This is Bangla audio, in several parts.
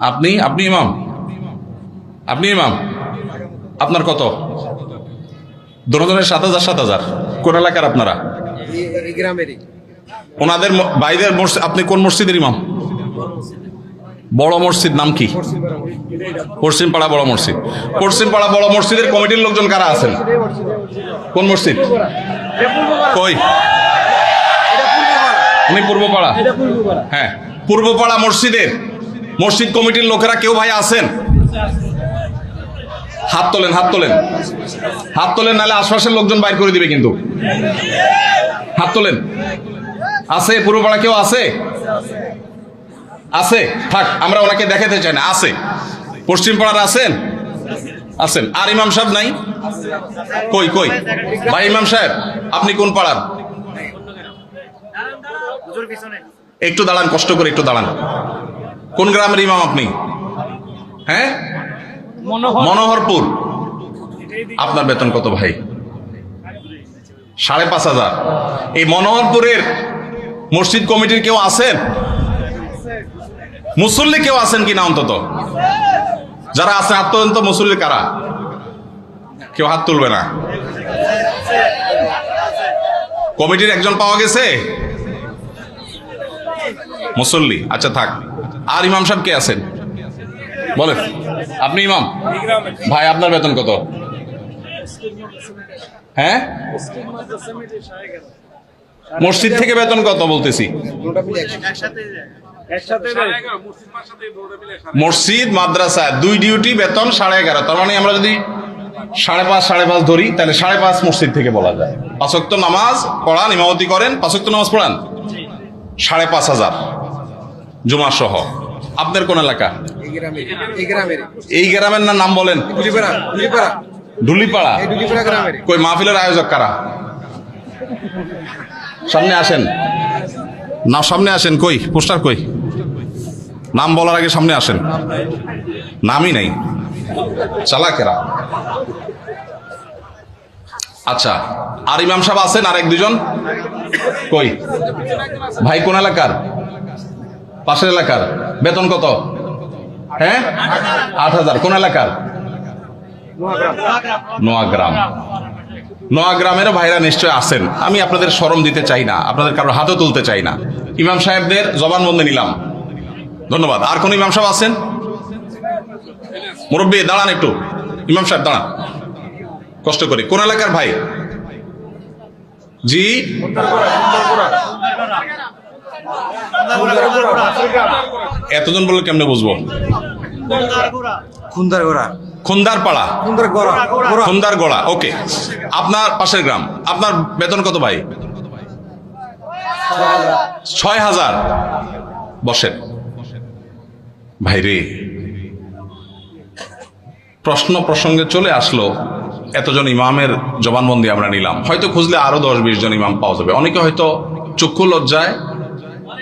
আপনি আপনি ইমাম? আপনি ইমাম? আপনার কত? দুজনের সাত হাজার সাত হাজার। কোন এলাকার আপনারা? ওনাদের বাইরের মসজিদ, আপনি কোন মসজিদের ইমাম? বড় মসজিদ নাম কি? পশ্চিমপাড়া বড় মসজিদ। পশ্চিমপাড়া বড় মসজিদের কমিটির লোকজন কারা আছেন? কোন মসজিদ? কই? উনি পূর্বপাড়া। হ্যাঁ পূর্বপাড়া মসজিদের। মসজিদ কমিটির লোকেরা কেউ ভাই আছেন? হাত তোলেন হাত তোলেন। হাত তোলেন, নাহলে আশপাশের লোকজন বাইর করে দিবে কিন্তু। হাত তোলেন। আছে পূর্বপাড়া কেউ আছে? আছে। থাক, আমরা ওনাকে দেখাতে চাই না। আছে। পশ্চিম পাড়ার আছেন? আছেন। আর ইমাম সাহেব নাই? কই কই? ভাই ইমাম সাহেব, আপনি কোন পাড়ার? একটু দাঁড়ান, কষ্ট করে একটু দাঁড়ান। কোন গ্রামের ইমাম আপনি? হ্যাঁ? মনোহরপুর। আপনার বেতন কত ভাই? সাড়ে পাঁচ হাজার। এই মনোহরপুরের মসজিদ কমিটির কেউ আছেন? মুসল্লি কেউ আছেন কিনা অন্তত? যারা আছেন তোলেন মুসল্লি কারা? কেউ হাত তুলবে না। কমিটির একজন পাওয়া গেছে? মুসল্লি। আচ্ছা থাক। আর ইমাম সাহেব কে আছেন? বলেন। আপনি ইমাম? ভাই, আপনার বেতন কত? হ্যাঁ? মসজিদ থেকে বেতন কত বলতেছি? মসজিদ, মাদ্রাসা, দুই ডিউটি বেতন সাড়ে এগারো। তার মানে আমরা যদি সাড়ে পাঁচ সাড়ে পাঁচ ধরি, তাহলে সাড়ে পাঁচ মসজিদ থেকে বলা যায়। পাঁচক্ত নামাজ পড়ান, ইমামতি করেন পাঁচক্ত নামাজ পড়ান? সাড়ে পাঁচ হাজার। জুমা সহ আপনার কোন এলাকা? এই গ্রামের না নাম বলেন। ডুলিপাড়া। কই, মাহফিলের আয়োজক কারা? সামনে আসেন। না, সামনে আসেন কই? পোস্টার কই? নাম বলার আগে সামনে আসেন। নামই নাই। চালাকেরা। আচ্ছা আর ইমাম সাহেব আছেন আর এক দুজন? কই? ভাই, কোন এলাকার? পাশের এলাকার। বেতন কত? হ্যাঁ? আট হাজার। কোন এলাকার? নোয়াগ্রাম। নোয়াগ্রামেরও ভাইরা নিশ্চয় আছেন। আমি আপনাদের স্মরণ দিতে চাই না। আপনাদের কারোর হাতও তুলতে চাই না। ইমাম সাহেবদের জবানবন্দি নিলাম। ধন্যবাদ। আর কোন ইমাম সাহেব আছেন? মুরব্বী, দাঁড়ান একটু। ইমাম সাহেব, দাঁড়ান। কষ্ট করে। কোন এলাকার ভাই? জি? এতজন বললে কেমনে বুঝব? খুন্দার গোড়া। খুন্দার পাড়া। খুন্দার গোড়া। ওকে। আপনার পাশের গ্রাম আপনার বেতন কত ভাই? ছয় হাজার। বসেন। ভাইরে প্রশ্ন প্রসঙ্গে চলে আসলো এতজন ইমামের জবানবন্দি আমরা নিলাম। হয়তো খুঁজলে আরও দশ বিশ জন ইমাম পাওয়া যাবে। অনেকে হয়তো চক্ষু লজ্জায়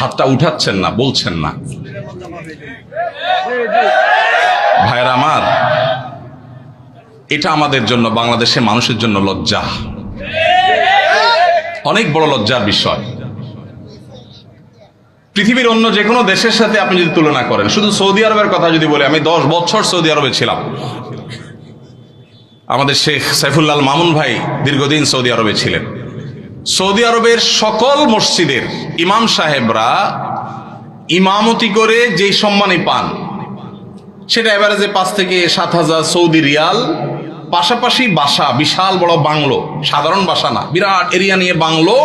হাতটা উঠাচ্ছেন না, বলছেন না। ভাইয়ের আমার, এটা আমাদের জন্য, বাংলাদেশের মানুষের জন্য লজ্জা। অনেক বড় লজ্জার বিষয়। পৃথিবীর অন্য যে কোনো দেশের সাথে আপনি যদি তুলনা করেন, শুধু সৌদি আরবের কথা যদি বলি, আমি দশ বছর সৌদি আরবে ছিলাম। আমাদের শেখ সাইফুল্লাহ মামুন ভাই দীর্ঘদিন সৌদি আরবে ছিলেন। সৌদি আরবের সকল মসজিদের ইমাম সাহেবরা ইমামতি করে যেই সম্মানই পান, সেটা এভারেজে পাঁচ থেকে সাত হাজার সৌদি রিয়াল, পাশাপাশি বাসা, বিশাল বড় বাংলো, সাধারণ বাসা না, বিরাট এরিয়া নিয়ে বাংলো।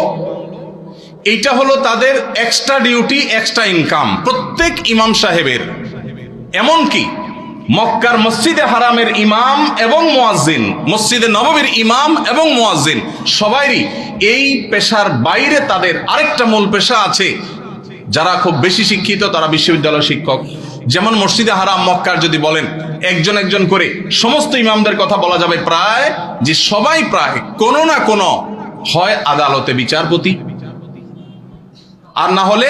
এইটা হলো তাদের এক্সট্রা ডিউটি এক্সট্রা ইনকাম প্রত্যেক ইমাম সাহেবের। এমনকি মক্কার মসজিদে হারামের ইমাম এবং মোয়াজ্জিন, মসজিদে নববীর ইমাম এবং মোয়াজ্জিন, সবাইরই এই পেশার বাইরে তাদের আরেকটা মূল পেশা আছে। যারা খুব বেশি শিক্ষিত, তারা বিশ্ববিদ্যালয় শিক্ষক। যেমন মসজিদে হারাম, মক্কার যদি বলেন, একজন একজন করে সমস্ত ইমামদের কথা বলা যাবে প্রায় যে সবাই প্রায় কোনো না কোনো হয় আদালতে বিচারপতি। আর না হলে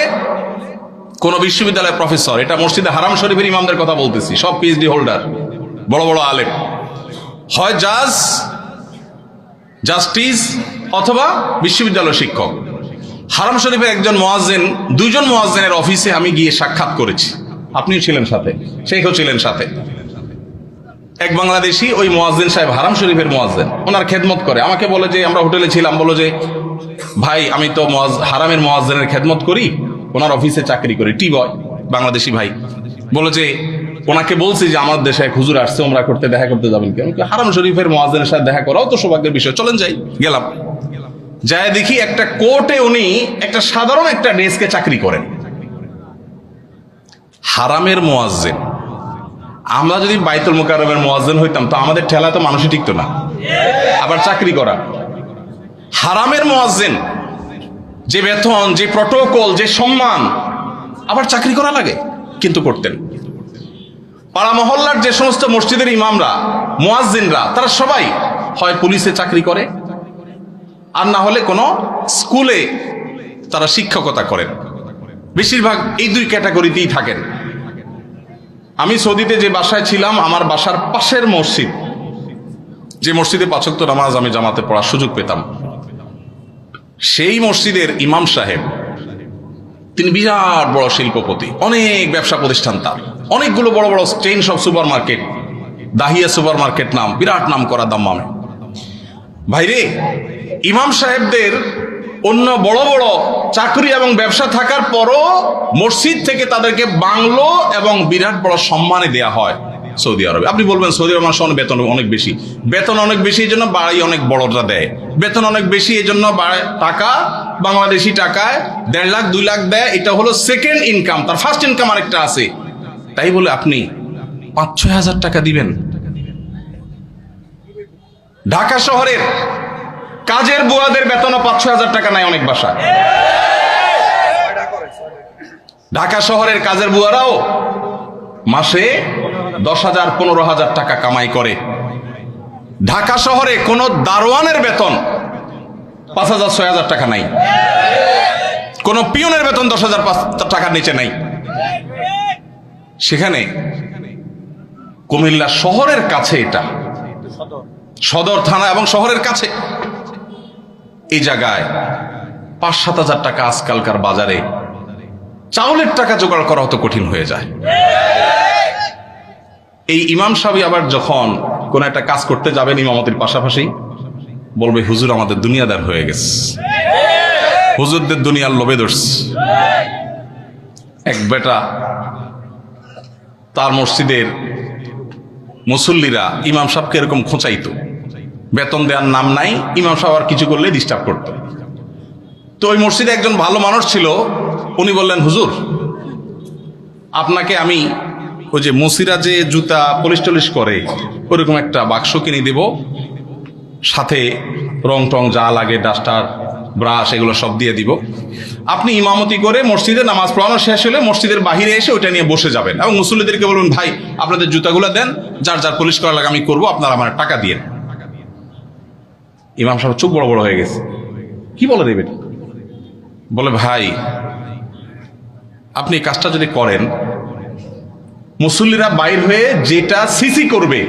কোন বিশ্ববিদ্যালয়ের প্রফেসর, এটা মসজিদে হারাম শরীফের ইমামদের কথা বলতেছি, সব পিএইচডি হোল্ডার বড় বড় আলেম। হয় জাজ, জাস্টিস, অথবা বিশ্ববিদ্যালয় শিক্ষক। হারাম শরীফের একজন মোয়াজ্জেন, দুইজন মোয়াজ্জেনের অফিসে আমি গিয়ে সাক্ষাৎ করেছি। আপনিও ছিলেন সাথে, শেখও ছিলেন সাথে। এক বাংলাদেশি, ওই মোয়াজ্জিন সাহেব হারাম শরীফের মোয়াজ্জিন, ওনার খেদমত করে। আমাকে বলে যে, আমরা হোটেলে ছিলাম, বলো যে, ভাই, আমি তো হারামের মোয়াজ্জিনের খেদমত করি। ওনার অফিসে চাকরি করি। টি বয়, বাংলাদেশি ভাই। বলে যে, ওনাকে বলছি যে, আমার দেশে এক হুজুর আসছে, ওমরা করতে দেখা করতে যাবেন কেন? হারাম শরীফের মোয়াজ্জিনের সাথে দেখা করাও তো সৌভাগ্যের বিষয়। চলেন যাই, গেলাম। যায় দেখি একটা কোর্টে উনি একটা সাধারণ একটা ডেস্কে চাকরি করেন। হারামের মোয়াজ্জেন। আমরা যদি বাইতুল মোকারমের মোয়াজ্জেন হইতাম, তো আমাদের ঠেলা তো মানুষই টিকতো না। আবার চাকরি করা। হারামের মোয়াজ্জেন। যে বেতন, যে প্রটোকল যে সম্মান, আবার চাকরি করা লাগে, কিন্তু করতেন। পাড়া মহল্লার যে সমস্ত মসজিদের ইমামরা, মোয়াজ্জিনরা, তারা সবাই হয় পুলিশে চাকরি করে, আর না হলে কোনো স্কুলে তারা শিক্ষকতা করেন। বেশিরভাগ এই দুই ক্যাটাগরিতেই থাকেন। আমি সৌদিতে যে বাসায় ছিলাম, আমার বাসার পাশের মসজিদ, যে মসজিদে পাচক নামাজ আমি জামাতে পড়ার সুযোগ পেতাম। সেই মসজিদের ইমাম সাহেব, তিনি বিরাট বড় শিল্পপতি, অনেক ব্যবসা প্রতিষ্ঠান তার। অনেকগুলো বড় বড় চেইন সব supermarket Dahiya supermarket নাম, বিরাট নাম করা দাম্মামে। ভাইরে, ইমাম সাহেবদের অন্য বড় বড় চাকরি এবং ব্যবসা থাকার পরও মসজিদ থেকে তাদেরকে বাংলো এবং বিরাট বড় সম্মানে দেয়া হয়। সৌদি আরবে। আপনি বলবেন সৌদি আরব মানুষের বেতন অনেক বেশি। বেতন অনেক বেশি এই জন্য বাড়ি অনেক বড়টা দেয়। বেতন অনেক বেশি এই জন্য টাকা, বাংলাদেশি টাকায় দেড় লাখ, দুই লাখ দেয়। এটা হলো সেকেন্ড ইনকাম তার ফার্স্ট ইনকাম আরেকটা আছে। তাই বলে আপনি পাঁচ, ছয় হাজার টাকা দিবেন। ঢাকা শহরের কাজের বুয়াদের বেতনও পাঁচ, ছয় হাজার টাকা নাই অনেক বাসা ঢাকা শহরের কাজের বুয়ারাও মাসে দশ হাজার, পনেরো হাজার টাকা কামাই করে। ঢাকা শহরে কোনো দারোয়ানের বেতন পাঁচ হাজার, ছয় হাজার টাকা নাই। কোন পিয়নের বেতন দশ হাজার টাকার নিচে নাই। সেখানে কুমিল্লা শহরের কাছে এটা। সদর থানা এবং শহরের কাছে। এই জায়গায় পাঁচ সাত হাজার টাকা আজকালকার বাজারে চাউলের টাকা জোগাড় করা অত কঠিন হয়ে যায়। এই ইমাম সাহেব আবার যখন কোন একটা কাজ করতে যাবেন ইমামতির পাশাপাশি, বলবে, হুজুর, আমাদের দুনিয়াদার হয়ে গেছে। হুজুরদের দুনিয়ার লোভে ধরছে। এক বেটা তার মসজিদের মুসল্লিরা ইমাম সাহেবকে এরকম খোঁচাইত। বেতন দেওয়ার নাম নাই, ইমাম সাহেব আর কিছু করলে ডিস্টার্ব করত। তো ওই মসজিদে একজন ভালো মানুষ ছিল, উনি বললেন, হুজুর, আপনাকে আমি ওই যে মসিরা যে জুতা পলিশ টলিশ করে, ওরকম একটা বাক্স কিনে দেব। সাথে রং টং যা লাগে, ডাস্টার, ব্রাশ, এগুলো সব দিয়ে দিব। আপনি ইমামতি করে মসজিদে নামাজ পড়ানো শেষ হলে মসজিদের বাহিরে এসে ওইটা নিয়ে বসে যাবেন। এবং মুসল্লিদেরকে বলুন, ভাই, আপনাদের জুতাগুলো দেন, যার যার পলিশ করা লাগে আমি করব, আপনারা আমার টাকা দিয়ে ইমাম সাহেব চোখ বড় বড় হয়ে গেছে। কি বলে দেবেন বলে, ভাই, আপনি কাজটা যদি করেন মুসল্লিরা বাইর হয়ে যেটা সিসি করবে।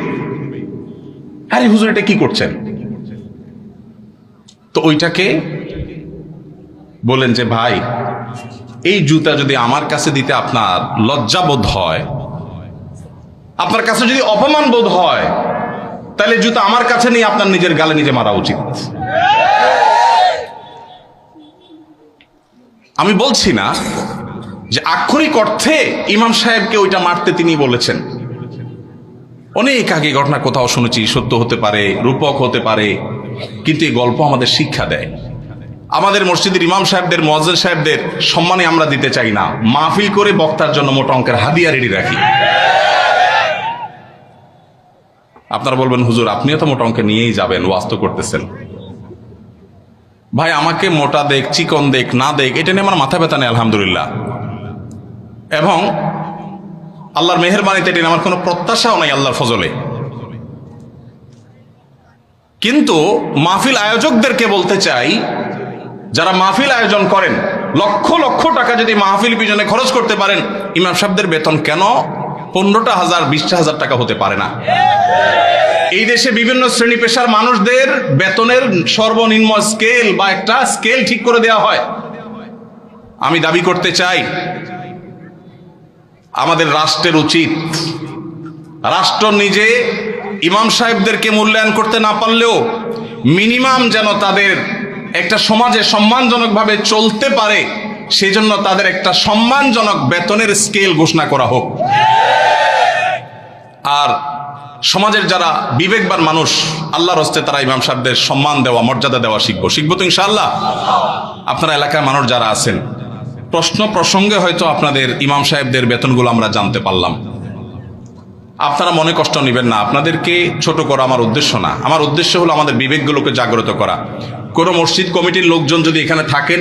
আরে হুজুর, এটা কি করছেন? তো ওইটাকে বলেন যে, ভাই, এই জুতা যদি আমার কাছে দিতে আপনার লজ্জাবোধ হয়, আপনার কাছে যদি অপমান বোধ হয়, তাহলে জুতা আমার কাছে নিয়ে আপনার নিজের গালে নিজে মারা উচিত। আমি বলছি না যে আক্ষরিক অর্থে ইমাম সাহেবকে ওইটা মারতে তিনি বলেছেন। অনেক আগে ঘটনা কোথাও শুনেছি, সত্য হতে পারে, রূপক হতে পারে, কিন্তু এই গল্প আমাদের শিক্ষা দেয়। আমাদের মসজিদের ইমাম সাহেবদের মহাজন সাহেবদের সম্মানে আমরা দিতে চাই না। মাহফিল করে বক্তার জন্য মোটা অঙ্কের হাদিয়া রেডি রাখি। আপনারা বলবেন, হুজুর, আপনিও তো মোটা অঙ্কে নিয়েই যাবেন ওয়াস্ত করতেছেন। ভাই, আমাকে মোটা দেখ, চিকন দেখ, না দেখ, এটা নিয়ে আমার মাথা ব্যথা নেই, আলহামদুলিল্লাহ। এবং আল্লাহর মেহরবানিতে এটি আমার কোনো প্রত্যাশাও নাই আল্লাহর ফজলে। কিন্তু মাহফিল আয়োজকদেরকে বলতে চাই, যারা মাহফিল আয়োজন করেন, লক্ষ লক্ষ টাকা যদি মাহফিল পিছনে খরচ করতে পারেন, ইমাম সাহেবদের বেতন কেন? পনেরোটা হাজার, বিশটা হাজার টাকা হতে পারে না। এই দেশে বিভিন্ন শ্রেণি পেশার মানুষদের বেতনের সর্বনিম্ন স্কেল বা একটা স্কেল ঠিক করে দেওয়া হয়। আমি দাবি করতে চাই আমাদের রাষ্ট্রের উচিত। রাষ্ট্র নিজে ইমাম সাহেবদেরকে মূল্যায়ন করতে না পারলেও মিনিমাম যেন তাদের একটা সমাজে সম্মানজনকভাবে চলতে পারে, সেজন্য তাদের একটা সম্মানজনক বেতনের স্কেল ঘোষণা করা হোক। আর সমাজের যারা বিবেকবান মানুষ, আল্লাহর হস্তে তারা ইমাম সাহেবদের সম্মান দেওয়া, মর্যাদা দেওয়া শিখব। শিখব তো ইনশাআল্লাহ। আপনার এলাকায় মানুষ যারা আছেন প্রশ্ন প্রসঙ্গে হয়তো আপনাদের ইমাম সাহেবদের বেতনগুলো আমরা জানতে পারলাম। আপনারা মনে কষ্ট নেবেন না, আপনাদেরকে ছোট করা আমার উদ্দেশ্য না। আমার উদ্দেশ্য হলো আমাদের বিবেকগুলোকে জাগ্রত করা। কোনো মসজিদ কমিটির লোকজন যদি এখানে থাকেন,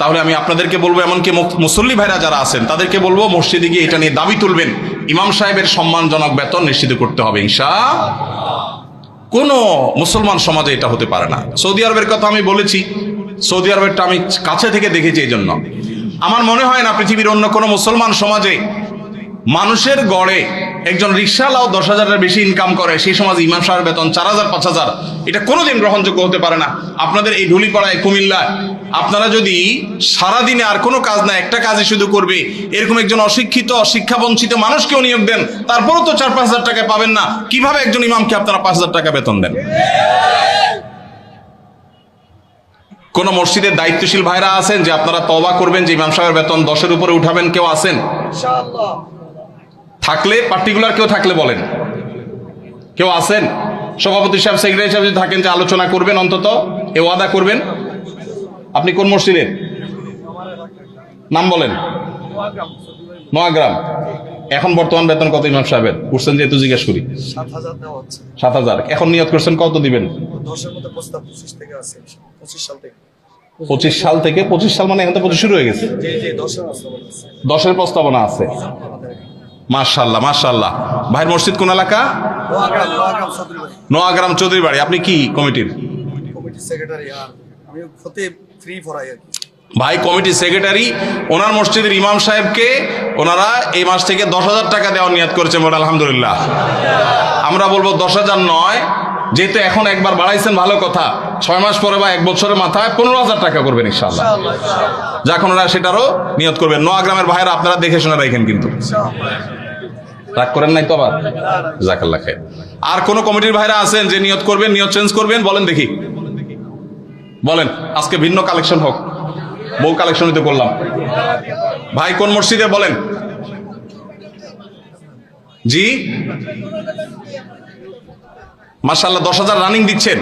তাহলে আমি আপনাদেরকে বলব, এমনকি মুসল্লি ভাইরা যারা আছেন, তাদেরকে বলব, মসজিদে গিয়ে এটা নিয়ে দাবি তুলবেন, ইমাম সাহেবের সম্মানজনক বেতন নিশ্চিত করতে হবে ইনশা কোনো মুসলমান সমাজে এটা হতে পারে না। সৌদি আরবের কথা আমি বলেছি সৌদি আরবেরটা আমি কাছে থেকে দেখেছি এই জন্য। আমার মনে হয় না পৃথিবীর অন্য কোনো মুসলমান সমাজে মানুষের গড়ে একজন রিক্সালাও দশ হাজারের বেশি ইনকাম করে, সেই সমাজ ইমাম সাহেবের বেতন চার হাজার, পাঁচ হাজার, এটা কোনোদিন গ্রহণযোগ্য হতে পারে না। আপনাদের এই ঢুলিপাড়ায়, কুমিল্লায়, আপনারা যদি সারাদিনে আর কোনো কাজ না, একটা কাজই শুধু করবে, এরকম একজন অশিক্ষিত শিক্ষা বঞ্চিত মানুষকেও নিয়োগ দেন, তারপরও তো চার, পাঁচ হাজার টাকা পাবেন না, কীভাবে একজন ইমামকে আপনারা পাঁচ হাজার টাকা বেতন দেন? কোন মসজিদের দায়িত্বশীল ভাইরা আছেন যে আপনারা তবা করবেন যে ইমাম সাহেবের বেতন দশের উপরে উঠাবেন কেউ আছেন? থাকলে পার্টিকুলার কেউ থাকলে বলেন। কেউ আছেন? সভাপতি সাহেব সেক্রেটারি সাহেব যদি থাকেন যে আলোচনা করবেন অন্তত এ ওয়াদা করবেন? আপনি কোন মসজিদের? নাম বলেন। নোয়াগ্রাম। এখন বর্তমান বেতন কত ইমাম সাহেবের? উঠছেন যেহেতু জিজ্ঞেস করি। সাত হাজার এখন নিয়ত করছেন কত দিবেন? পঁচিশ সাল থেকে। পঁচিশ সাল মানে এখন তো পঁচিশ শুরু হয়ে গেছে। দশের প্রস্তাবনা আছে। মার্শাল্লাহ মার্শাল্লাহ ভাইয়ের মসজিদ কোন এলাকা? নোয়াগ্রাম চৌধুরী বাড়ি আপনি কি কমিটির? সেক্রেটারি আর আমি ফতে ফ্রি পড়াই আর কি। ভাই কমিটির সেক্রেটারি, ওনার মসজিদের ইমাম সাহেবকে ওনারা এই মাস থেকে দশ হাজার টাকা দেওয়ার নিয়াত করেছেন মোট আলহামদুলিল্লাহ। আমরা বলব দশ হাজার নয়, যেহেতু এখন একবার বাড়াইছেন ভালো কথা, ছয় মাস পরে বা এক বছরের মাথায় পনেরো হাজার টাকা করবেন ইনশাল্লাহ যখন ওরা সেটারও নিয়ত করবেন। নোয়াগ্রামের ভাইয়েরা আপনারা দেখে শুনে রাখেন কিন্তু। রাগ করেন নাই তো আবার? জাকাল্লা খায় আর কোন কমিটির ভাইরা আছেন যে নিয়ত করবেন, নিয়ত চেঞ্জ করবেন? বলেন দেখি। বলেন, আজকে ভিন্ন কালেকশন হোক। বউ কালেকশন তো করলাম ভাই, কোন মসজিদে বলেন? জি? মার্শাল্লাহ দশ হাজার রানিং দিচ্ছেন।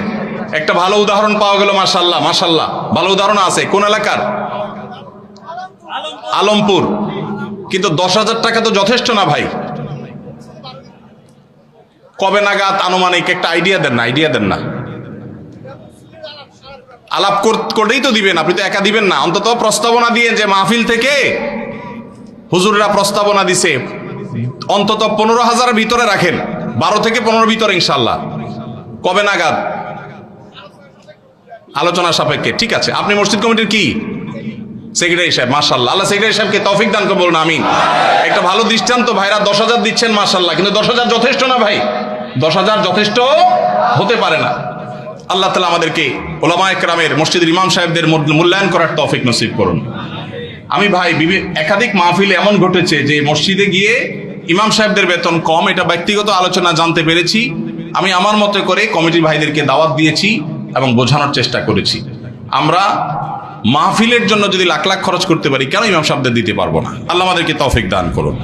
একটা ভালো উদাহরণ পাওয়া গেল মার্শাল্লাহ মার্শাল্লাহ ভালো উদাহরণ আছে, কোন এলাকার? আলমপুর। কিন্তু দশ হাজার টাকা তো যথেষ্ট না ভাই। কবে নাগাদ আনুমানিক একটা আইডিয়া দেন না আইডিয়া দেন না। আলাপ কর- করেই তো দিবেন, আপনি তো একা দিবেন না। অন্তত প্রস্তাবনা দিয়ে যে মাহফিল থেকে হুজুররা প্রস্তাবনা দিছে, অন্তত পনেরো হাজারের ভিতরে রাখেন, বারো থেকে পনেরো ভিতরে ইনশাল্লাহ কবে নাগাদ? আলোচনা সাপেক্ষে, ঠিক আছে। আপনি মসজিদ কমিটির কি? সেক্রেটারি সাহেব মার্শাল্লাহ আল্লাহ সেক্রেটারি সাহেবকে তৌফিক দান করে, বলুন আমি একটা ভালো দৃষ্টান্ত, ভাইরা দশ হাজার দিচ্ছেন মার্শাল্লাহ কিন্তু দশ হাজার যথেষ্ট না, ভাই? দশ হাজার যথেষ্ট হতে পারে না। আল্লাহ তালা আমাদেরকে ওলামা একরামের মসজিদের ইমাম সাহেবদের মূল্যায়ন করার তফিক নসিব করুন। আমি ভাই একাধিক মাহফিল এমন ঘটেছে যে মসজিদে গিয়ে ইমাম সাহেবদের বেতন কম, এটা ব্যক্তিগত আলোচনা, জানতে পেরেছি। আমি আমার মতো করে কমিটির ভাইদেরকে দাওয়াত দিয়েছি এবং বোঝানোর চেষ্টা করেছি। আমরা মাহফিলের জন্য যদি লাখ লাখ খরচ করতে পারি, কেন ইমাম সাহেবদের দিতে পারব না? আল্লাহ আমাদেরকে তফিক দান করুন।